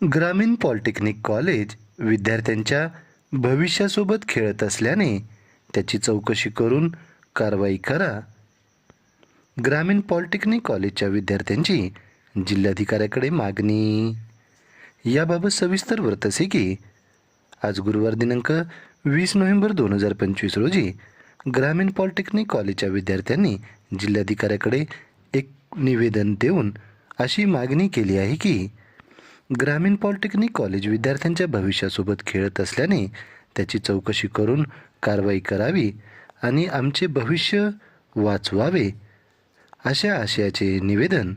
ग्रामीण polytechnic college विद्यार्थ्यांच्या भविष्यासोबत खेळत असल्याने त्याची चौकशी करून कारवाई करा. ग्रामीण पॉलिटेक्निक कॉलेजच्या विद्यार्थ्यांची जिल्हाधिकाऱ्याकडे मागणी. याबाबत सविस्तर वृत्त असे की आज गुरुवार दिनांक वीस नोव्हेंबर दोन हजार पंचवीस रोजी ग्रामीण पॉलिटेक्निक कॉलेजच्या विद्यार्थ्यांनी जिल्हाधिकाऱ्याकडे एक निवेदन देऊन अशी मागणी केली आहे की ग्रामीण पॉलिटेक्निक कॉलेज विद्यार्थ्यांच्या भविष्यासोबत खेळत असल्याने त्याची चौकशी करून कारवाई करावी आणि आमचे भविष्य वाचवावे अशा आशयाचे निवेदन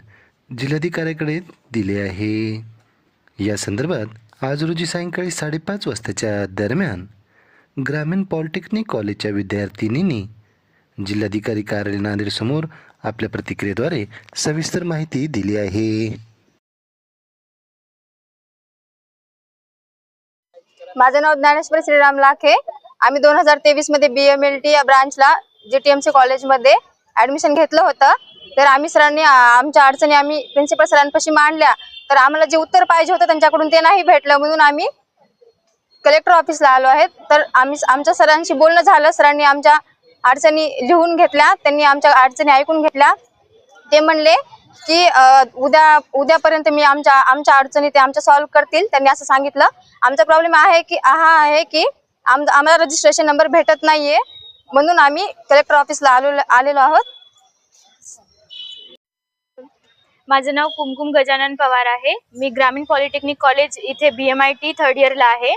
जिल्हाधिकाऱ्याकडे दिले आहे. या संदर्भात आज रोजी सायंकाळी साडेपाच वाजताच्या दरम्यान ग्रामीण पॉलिटेक्निक कॉलेजच्या विद्यार्थिनींनी जिल्हाधिकारी कार्यालय नांदेडसमोर आपल्या प्रतिक्रियेद्वारे सविस्तर माहिती दिली आहे. माझं नाव ज्ञानेश्वर श्रीराम लाखे. आम्ही दोन हजार तेवीसमध्ये बीएमएलटी या ब्रांचला जीटीएमसी कॉलेजमध्ये ऍडमिशन घेतलं होतं. तर आम्ही सरांनी आमच्या अडचणी आम्ही प्रिन्सिपल सरांपाशी मांडल्या. तर आम्हाला जे उत्तर पाहिजे होतं त्यांच्याकडून ते नाही भेटलं. म्हणून आम्ही कलेक्टर ऑफिसला आलो आहेत. तर आम्ही आमच्या सरांशी बोलणं झालं. सरांनी आमच्या अडचणी लिहून घेतल्या. त्यांनी आमच्या अडचणी ऐकून घेतल्या. ते म्हणले की उद्या उद्यापर्यंत मी आमच्या आमच्या अडचणी ते आमच्या सॉल्व्ह करतील. त्यांनी असं सांगितलं. आमचा प्रॉब्लेम आहे की हा आहे की आम आम्हाला रजिस्ट्रेशन नंबर भेटत नाहीये. म्हणून आम्ही कलेक्टर ऑफिसला आलो आलेलो आहोत. माझं नाव कुमकुम गजानन पवार आहे. मी ग्रामीण पॉलिटेक्निक कॉलेज इथे B M I T third इयरला आहे.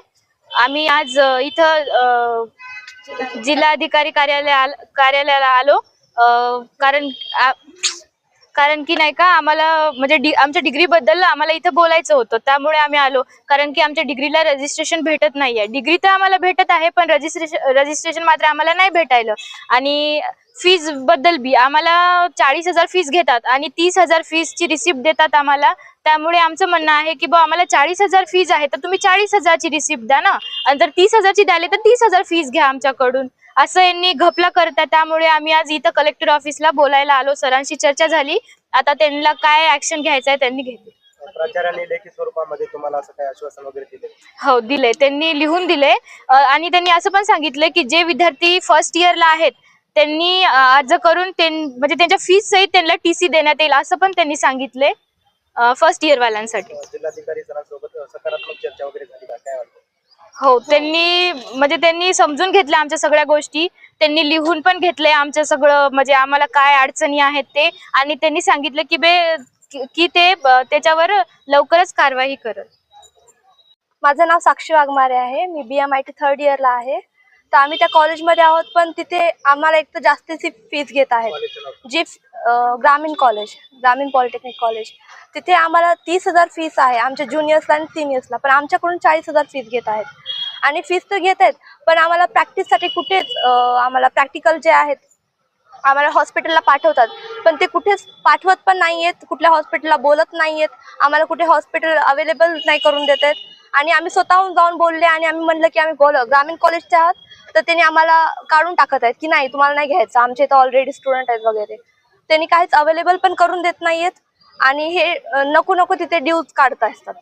आम्ही आज इथं जिल्हाधिकारी कार्यालया कार्यालयाला आलो. कारण कारण की नाही का आम्हाला म्हणजे डि आमच्या डिग्रीबद्दल आम्हाला इथं बोलायचं होतं. त्यामुळे आम्ही आलो. कारण की आमच्या डिग्रीला रजिस्ट्रेशन भेटत नाही आहे डिग्री तर आम्हाला भेटत आहे पण रजिस्ट्रेशन रजिस्ट्रेशन मात्र आम्हाला नाही भेटायलं. आणि फीजबद्दल बी आम्हाला चाळीस हजार फीज घेतात आणि तीस हजार फीजची रिसिप्ट देतात आम्हाला. त्यामुळे आमचं म्हणणं आहे की बा आम्हाला चाळीस हजार फीज आहे तर तुम्ही चाळीस हजारची रिसिप्ट द्या ना. आणि जर तीस हजारची द्याली तर तीस हजार फीज घ्या आमच्याकडून. असं यांनी घपला करतात त्यामुळे आम्ही आज इथं कलेक्टर ऑफिसला बोलायला आलो. सरांशी चर्चा झाली. आता त्यांना काय ऍक्शन घ्यायचं आहे त्यांनी घेतली. प्राचार्यांनी लेखी स्वरूपामध्ये तुम्हाला असं काही आश्वासन वगैरे दिले हो दिले त्यांनी लिहून दिले आणि त्यांनी असं पण सांगितलं की जे विद्यार्थी फर्स्ट इयरला आहेत त्यांनी अर्ज करून म्हणजे त्यांच्या फीस सहित त्यांना टी सी देण्यात येईल असं पण त्यांनी सांगितले फर्स्ट इयर वाल्यांसाठी. जिल्हाधिकारी सरांसोबत सकारात्मक चर्चा वगैरे झाली काय वाटतं हो त्यांनी म्हणजे त्यांनी समजून घेतल्या आमच्या सगळ्या गोष्टी. त्यांनी लिहून पण घेतलंय आमचं सगळं म्हणजे आम्हाला काय अडचणी आहेत ते. आणि त्यांनी सांगितलं की बे की- ते त्याच्यावर लवकरच कारवाई करत माझं नाव साक्षी वाघमारे आहे. मी B M I T third इयरला आहे. तर आम्ही त्या कॉलेजमध्ये आहोत पण तिथे आम्हाला एक तर जास्तीची फीज घेत आहेत. जी ग्रामीण कॉलेज ग्रामीण पॉलिटेक्निक कॉलेज तिथे आम्हाला तीस हजार फीस आहे आमच्या ज्युनियर्सला आणि सिनियर्सला पण आमच्याकडून चाळीस हजार फीस घेत आहेत. आणि फीस तर घेत आहेत पण आम्हाला प्रॅक्टिससाठी कुठेच आम्हाला प्रॅक्टिकल जे आहेत आम्हाला हॉस्पिटलला पाठवतात. पण ते कुठेच पाठवत पण नाही आहेत कुठल्या हॉस्पिटलला बोलत नाही आहेत आम्हाला कुठे हॉस्पिटल अवेलेबल नाही करून देत आहेत. आणि आम्ही स्वतःहून जाऊन बोलले आणि आम्ही म्हणलं की आम्ही बोल ग्रामीण कॉलेजचे आहात तर त्यांनी आम्हाला काढून टाकत आहेत की नाही तुम्हाला नाही घ्यायचं आमचे इथं ऑलरेडी स्टुडंट आहेत वगैरे. त्यांनी काहीच अवेलेबल पण करून देत नाहीयेत आणि हे नको नको तिथे ड्यूज काढत असतात.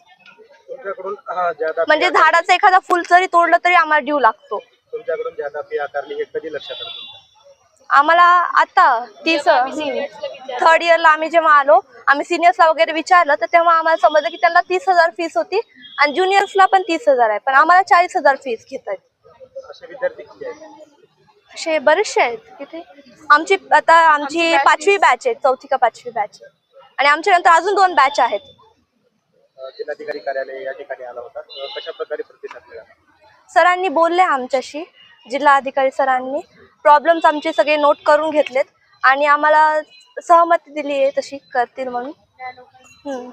तुमच्याकडून हा ज्यादा म्हणजे झाडाचं एखादा फुल जरी तोडलं तरी आम्हाला ड्यू लागतो. तुमच्याकडून ज्यादा फी आकारली हे कधी लक्षात आलं तुमच्या? आम्हाला आता तीस थर्ड इयरला आम्ही जेव्हा आलो आम्ही सिनियर्सला वगैरे विचारलं तर तेव्हा आम्हाला समजलं की त्यांना तीस हजार फीस होती आणि ज्युनियर्सला पण तीस हजार आहे. पण आम्हाला चाळीस हजार फीस घेत आहेत असे विद्यार्थी किती आहेत? असे बरेचसे आहेत. तिथे आमची आता आमची पाचवी बॅच आहे चौथी का पाचवी बॅच आहे. आणि आमच्या नंतर अजून दोन बॅच आहेत. जिल्हाधिकारी कार्यालय या ठिकाणी आला होता. कशा प्रकारे प्रतिसाद मिळाला? सरांनी बोलले आमच्याशी जिल्हाधिकारी सरांनी. प्रॉब्लेम्स आमचे सगळे नोट करून घेतलेत आणि आम्हाला सहमती दिली आहे तशी करतील म्हणून.